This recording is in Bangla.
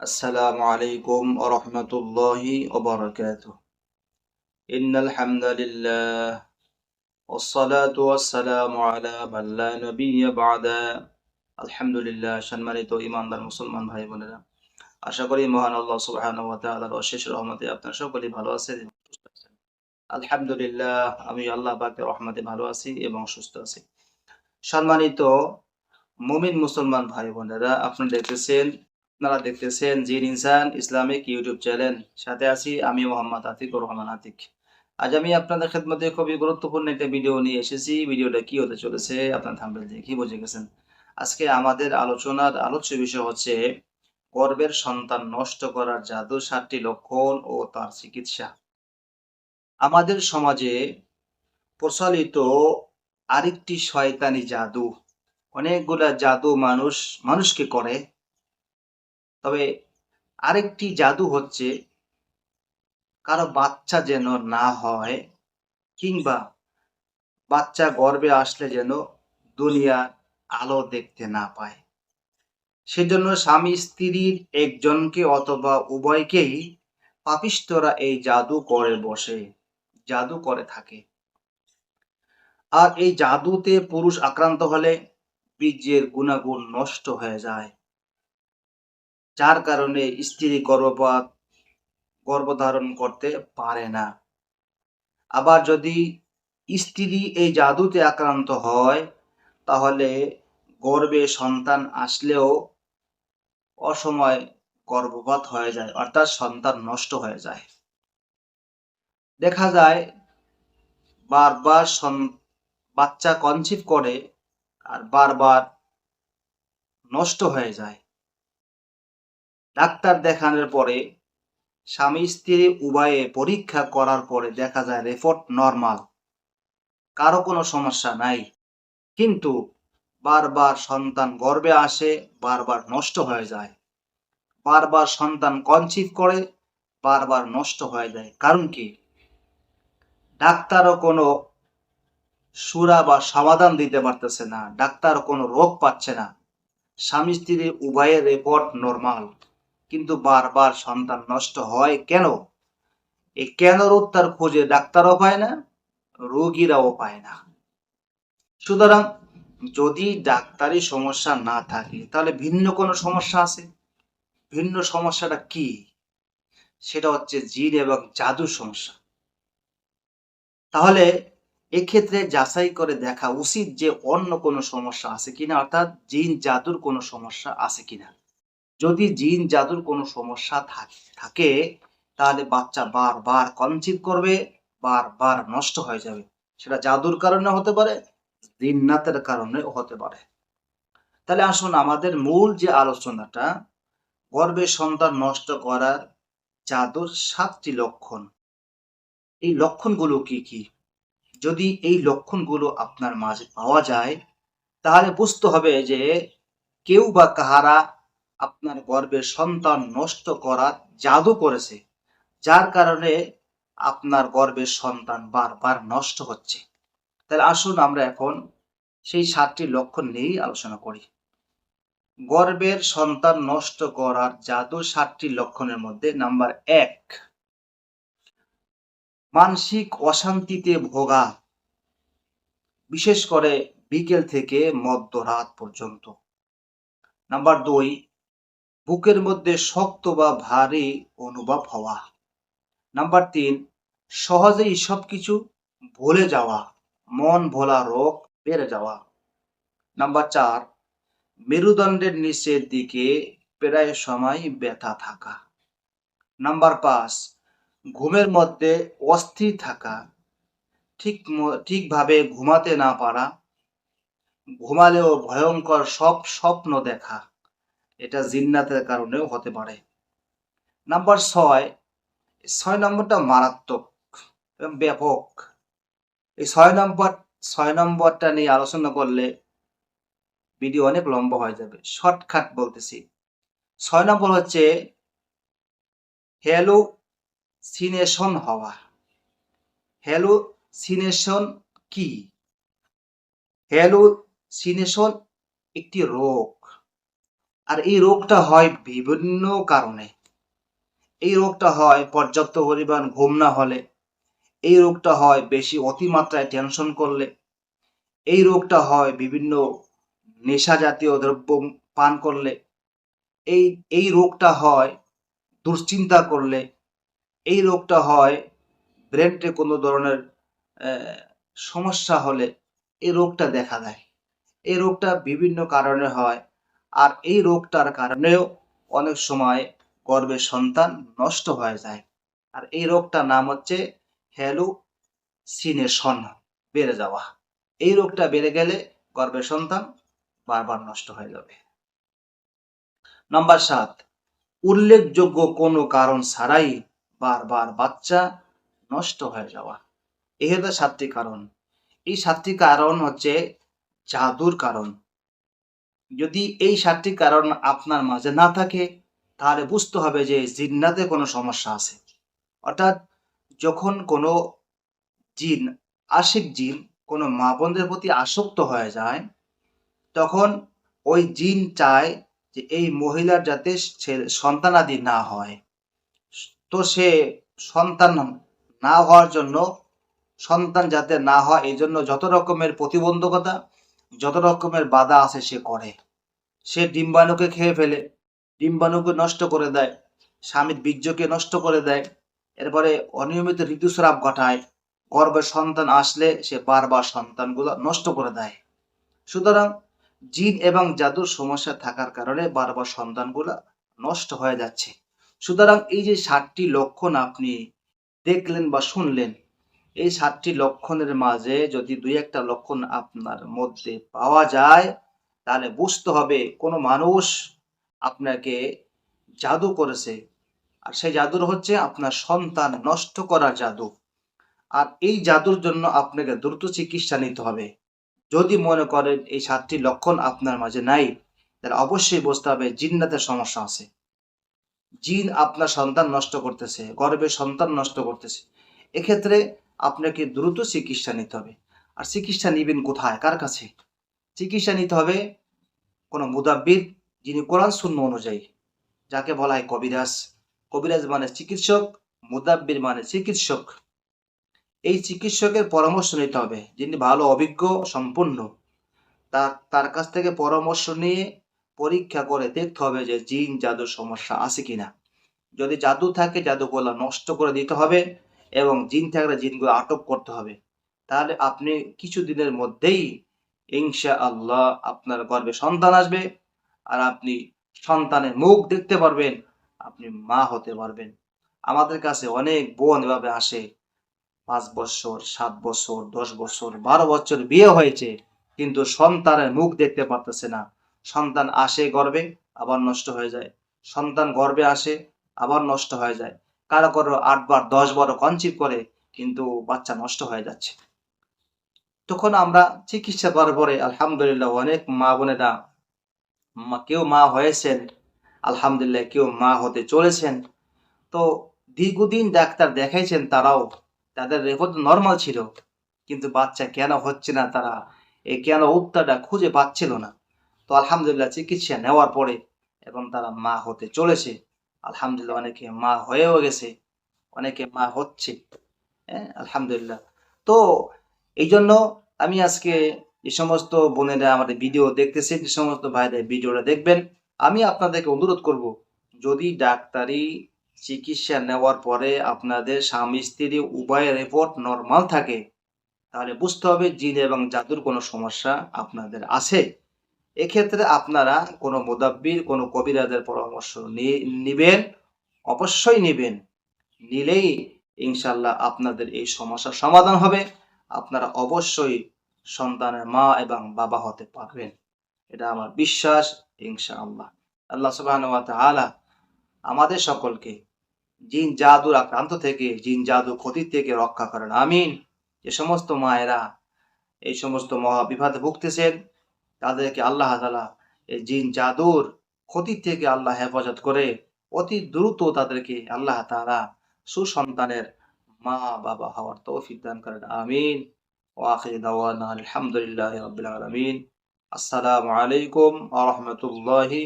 السلام عليكم ورحمة الله وبركاته إن الحمد لله والصلاة والسلام على من لا نبي بعد আলহামদুলিল্লাহ সম্মানিত ইমানদার মুসলমান ভাই বোনেরা আশা করি মহান আল্লাহ সুবহানাহু ওয়া তাআলার অশেষ রহমতে আপনারা সকলেই ভালো আছেন এবং সুস্থ আছেন আলহামদুলিল্লাহ আমি আল্লাহ পাকের রহমতে ভালো আছি এবং সুস্থ আছি সম্মানিত মুমিন মুসলমান ভাই বোনেরা আপনারা দেখতেছেন আপনারা দেখতেছেন জিন ইনসান ইসলামিক ইউটিউব চ্যানেল। সাথে আছি আমি মোহাম্মদ আতিকুর রহমান আতিক। আজ আমি আপনাদের খেদমতে খুবই গুরুত্বপূর্ণ একটা ভিডিও নিয়ে এসেছি। ভিডিওটা কি হতে চলেছে, আপনার থাম্বেল দেখি বুঝে গেছেন? আজকে আমাদের আলোচনার আলোচ্য বিষয় হচ্ছে, গর্বের সন্তান নষ্ট করার জাদু সাতটি লক্ষণ ও তার চিকিৎসা। আমাদের সমাজে প্রচলিত আরেকটি শয়তানি জাদু। অনেকগুলা জাদু মানুষ, মানুষকে করে। তবে আরেকটি জাদু হচ্ছে কারও বাচ্চা যেন না হয় কিংবা বাচ্চা গর্ভে আসলে যেন দুনিয়ার আলো দেখতে না পায়। সেজন্য স্বামী স্ত্রীর একজনকে অথবা উভয়কেই পাপিষ্টরা এই জাদু করে বসে, জাদু করে থাকে। আর এই জাদুতে পুরুষ আক্রান্ত হলে বীর্যের গুণাগুণ নষ্ট হয়ে যায়। যার কারণে স্ত্রী গর্ভপাত, গর্ভধারণ করতে পারে না। আবার যদি স্ত্রী এই জাদুতে আক্রান্ত হয়, তাহলে গর্ভে সন্তান আসলেও অসময় গর্ভপাত হয়ে যায়, অর্থাৎ সন্তান নষ্ট হয়ে যায়। দেখা যায়, বারবার বাচ্চা কনসিভ করে আর বারবার নষ্ট হয়ে যায়। ডাক্তার দেখানোর পরে স্বামী স্ত্রী উভয়ে পরীক্ষা করার পরে দেখা যায় রিপোর্ট নর্মাল কারও কোনো সমস্যা নাই। কিন্তু বারবার সন্তান গর্ভে আসে, বারবার নষ্ট হয়ে যায়। বারবার সন্তান কনসিভ করে, বারবার নষ্ট হয়ে যায়। কারণ কি? ডাক্তারও কোনো সুরা বা সমাধান দিতে পারতেছে না। ডাক্তার কোনো রোগ পাচ্ছে না। স্বামী স্ত্রী উভয়ের রিপোর্ট নর্মাল কিন্তু বারবার সন্তান নষ্ট হয় কেন? এই কেনর উত্তর খুঁজে ডাক্তারও পায় না, রোগীরাও পায় না। সুতরাং যদি ডাক্তারি সমস্যা না থাকে, তাহলে ভিন্ন কোনো সমস্যা আছে? ভিন্ন সমস্যাটা কি? সেটা হচ্ছে জিন এবং জাদুর সমস্যা। তাহলে এক্ষেত্রে যাচাই করে দেখা উচিত যে অন্য কোনো সমস্যা আছে কিনা, অর্থাৎ জিন জাদুর কোনো সমস্যা আছে কিনা। যদি জিন জাদুর কোনো সমস্যা থাকে তাহলে বাচ্চা বারবার কনসিভ করবে, বারবার নষ্ট হয়ে যাবে। সেটা জাদুর কারণে হতে পারে, জিন্নাতের কারণে হতে পারে। তাহলে আসুন আমাদের মূল যে আলোচনাটা গর্ভে সন্তান নষ্ট করার জাদুর সাতটি লক্ষণ। এই লক্ষণগুলো কি কি? যদি এই লক্ষণগুলো আপনার মাঝে পাওয়া যায়, তাহলে বুঝতে হবে যে কেউ বা কাহারা আপনার গর্ভে সন্তান নষ্ট করার জাদু করেছে, যার কারণে আপনার গর্ভের সন্তান বারবার নষ্ট হচ্ছে। তাহলে আসুন আমরা এখন সেই সাতটি লক্ষণ নিয়েই আলোচনা করি। গর্ভের সন্তান নষ্ট করার জাদু সাতটি লক্ষণের মধ্যে নাম্বার এক, মানসিক অশান্তিতে ভোগা, বিশেষ করে বিকেল থেকে মধ্যরাত পর্যন্ত। নাম্বার দুই বুকের মধ্যে শক্ত বা ভারী অনুভব হওয়া। নাম্বার তিন, সহজেই সবকিছু ভুলে যাওয়া, মন ভোলা রোগ বেড়ে যাওয়া। নাম্বার চার, মেরুদণ্ডের নিচের দিকে প্রায় সময় ব্যথা থাকা। নাম্বার পাঁচ, ঘুমের মধ্যে অস্থির থাকা, ঠিক ঠিকভাবে ঘুমাতে না পারা, ঘুমালেও ভয়ঙ্কর সব স্বপ্ন দেখা। এটা জিন্নাতের কারণেও হতে পারে। নাম্বার ছয় ছয় নম্বরটা মারাত্মক এবং ব্যাপক। এই ছয় নম্বর, ছয় নম্বরটা নিয়ে আলোচনা করলে ভিডিও অনেক লম্বা হয়ে যাবে। শর্টকাট বলতেছি। ছয় নম্বর হচ্ছে হ্যালো সিনেশন হওয়া। হ্যালো সিনেশন কি? হ্যালো সিনেশন একটি রোগ। আর এই রোগটা হয় বিভিন্ন কারণে। এই রোগটা হয় পর্যাপ্ত পরিমাণ ঘুম না হলে, এই রোগটা হয় বেশি অতিমাত্রায় টেনশন করলে, এই রোগটা হয় বিভিন্ন নেশা জাতীয় দ্রব্য পান করলে, এই এই রোগটা হয় দুশ্চিন্তা করলে, এই রোগটা হয় ব্রেনটে কোনো ধরনের সমস্যা হলে এই রোগটা দেখা দেয়। এই রোগটা বিভিন্ন কারণে হয়। আর এই রোগটার কারণেও অনেক সময় গর্ভের সন্তান নষ্ট হয়ে যায়। আর এই রোগটার নাম হচ্ছে হ্যালুসিনেশন, বেড়ে যাওয়া। এই রোগটা বেড়ে গেলে গর্ভের সন্তান বারবার নষ্ট হয়ে যাবে। নাম্বার সাত, উল্লেখযোগ্য কোনো কারণ ছাড়াই বারবার বাচ্চা নষ্ট হয়ে যাওয়া। এই হলো সাতটি কারণ। এই সাতটি কারণ হচ্ছে জাদুর কারণ। যদি এই সাতটি কারণ আপনার মাঝে না থাকে, তাহলে বুঝতে হবে যে জিন্নাতে কোনো সমস্যা আছে। অর্থাৎ যখন কোনো জিন, আশিক জিন কোনো মা বোনদের প্রতি আসক্ত হয়ে যায়, তখন ওই জিন চায় যে এই মহিলার যাতে সন্তানাদি না হয়। তো সে সন্তান না হওয়ার জন্য, সন্তান যাতে না হয়, এই জন্য যত রকমের প্রতিবন্ধকতা যত রকমের বাধা আছে সে করে। সে ডিম্বাণুকে খেয়ে ফেলে, ডিম্বাণুকে নষ্ট করে দেয় স্বামীর বীর্যকে নষ্ট করে দেয়, এরপরে অনিয়মিত ঋতুস্রাব ঘটায় গর্ভে সন্তান আসলে সে বারবার সন্তানগুলো নষ্ট করে দেয়। সুতরাং জিন এবং জাদুর সমস্যা থাকার কারণে বারবার সন্তানগুলো নষ্ট হয়ে যাচ্ছে। সুতরাং এই যে ষাটটি লক্ষণ আপনি দেখলেন বা শুনলেন এই সাতটি লক্ষণের মাঝে যদি দুই একটা লক্ষণ আপনার মধ্যে পাওয়া যায়, তাহলে বুঝতে হবে কোনো মানুষ আপনাকে জাদু করেছে। আর সেই জাদুর হচ্ছে আপনার সন্তান নষ্ট করার জাদু। আর এই জাদুর জন্য আপনাকে দ্রুত চিকিৎসা নিতে হবে। যদি মনে করেন এই সাতটি লক্ষণ আপনার মাঝে নাই, তাহলে অবশ্যই বুঝতে হবে জিন্নাতের সমস্যা আছে। জিন আপনার সন্তান নষ্ট করতেছে, গর্ভে সন্তান নষ্ট করতেছে। এক্ষেত্রে আপনাকে দ্রুত চিকিৎসা নিতে হবে। আর চিকিৎসা নিবেন কোথায়? কার কাছে? চিকিৎসা নিতে হবে কোনো মুদাব্বির যিনি কোরআন শূন্য অনুযায়ী। যাকে বলা হয় কবিরাজ। কবিরাজ মানে চিকিৎসক, মুদাব্বির মানে চিকিৎসক। এই চিকিৎসকের পরামর্শ নিতে হবে, যিনি ভালো, অভিজ্ঞ, সম্পূর্ণ। তার তার কাছ থেকে পরামর্শ নিয়ে পরীক্ষা করে দেখতে হবে যে জিন, জাদুর সমস্যা আছে কিনা। যদি জাদু থাকে জাদুগুলা নষ্ট করে দিতে হবে। এবং জিন থাকলে জিনগুলো আটক করতে হবে। তাহলে আপনি কিছুদিনের মধ্যেই ইনশা আল্লাহ আপনার গর্ভে সন্তান আসবে আর আপনি সন্তানের মুখ দেখতে পারবেন, আপনি মা হতে পারবেন। আমাদের কাছে অনেক বোন এভাবে আসে, পাঁচ বছর, সাত বছর, দশ বছর, বারো বছর বিয়ে হয়েছে, কিন্তু সন্তানের মুখ দেখতে পারতেছে না। সন্তান আসে গর্বে আবার নষ্ট হয়ে যায়। সন্তান গর্বে আসে, আবার নষ্ট হয়ে যায়। কারও কারও আটবার দশ বারো কনসিভ করে, কিন্তু বাচ্চা নষ্ট হয়ে যাচ্ছে। তখন আমরা চিকিৎসা করার পরে আলহামদুলিল্লাহ অনেক মা বোনেরা কেউ মা হয়েছেন, আলহামদুলিল্লাহ কেউ মা হতে চলেছেন। তো দীর্ঘদিন ডাক্তার দেখাইছেন তারাও, তাদের রেকর্ড নর্মাল ছিল, কিন্তু বাচ্চা কেন হচ্ছে না তারা এই কেন উত্তরটা খুঁজে পাচ্ছিল না। তো আলহামদুলিল্লাহ চিকিৎসা নেওয়ার পরে, এবং তারা মা হতে চলেছে। আলহামদুলিল্লাহ, অনেকে মা হয়েও গেছে, অনেকে মা হচ্ছে। হ্যাঁ আলহামদুলিল্লাহ। তো এই জন্য আমি আজকে যে সমস্ত বোনেরা আমাদের ভিডিও দেখতেছে, যে সমস্ত ভাইদের ভিডিওটা দেখবেন, আমি আপনাদেরকে অনুরোধ করব, যদি ডাক্তারি চিকিৎসা নেওয়ার পরে আপনাদের স্বামী স্ত্রী উভয়ের রিপোর্ট নর্মাল থাকে, তাহলে বুঝতে হবে জিন এবং জাদুর কোনো সমস্যা আপনাদের আছে। এক্ষেত্রে আপনারা কোনো মুদাব্বির, কোনো কবিরাজের পরামর্শ নিবেন, অবশ্যই নিবেন। নিলেই ইনশাল্লাহ আপনাদের এই সমস্যার সমাধান হবে। আপনারা অবশ্যই সন্তানের মা এবং বাবা হতে পারবেন। এটা আমার বিশ্বাস, ইনশাআল্লাহ। আল্লাহ তাআলা আমাদের সকলকে জিন জাদুর আক্রান্ত থেকে, জিন, জাদু ক্ষতি থেকে রক্ষা করেন। আমিন। যে সমস্ত মায়েরা এই সমস্ত মহা বিপদে ভুগতেছেন তাদেরকে আল্লাহ তালা এই জিন, জাদুর ক্ষতি থেকে আল্লাহ হেফাজত করে অতি দ্রুত তাদেরকে আল্লাহ তালা সুসন্তানের মা বাবা হওয়ার তৌফিক দান করেন। আমিন। ও আখির দাওয়ানা আলহামদুলিল্লাহ আসসালামু আলাইকুম আ রহমতুল্লাহি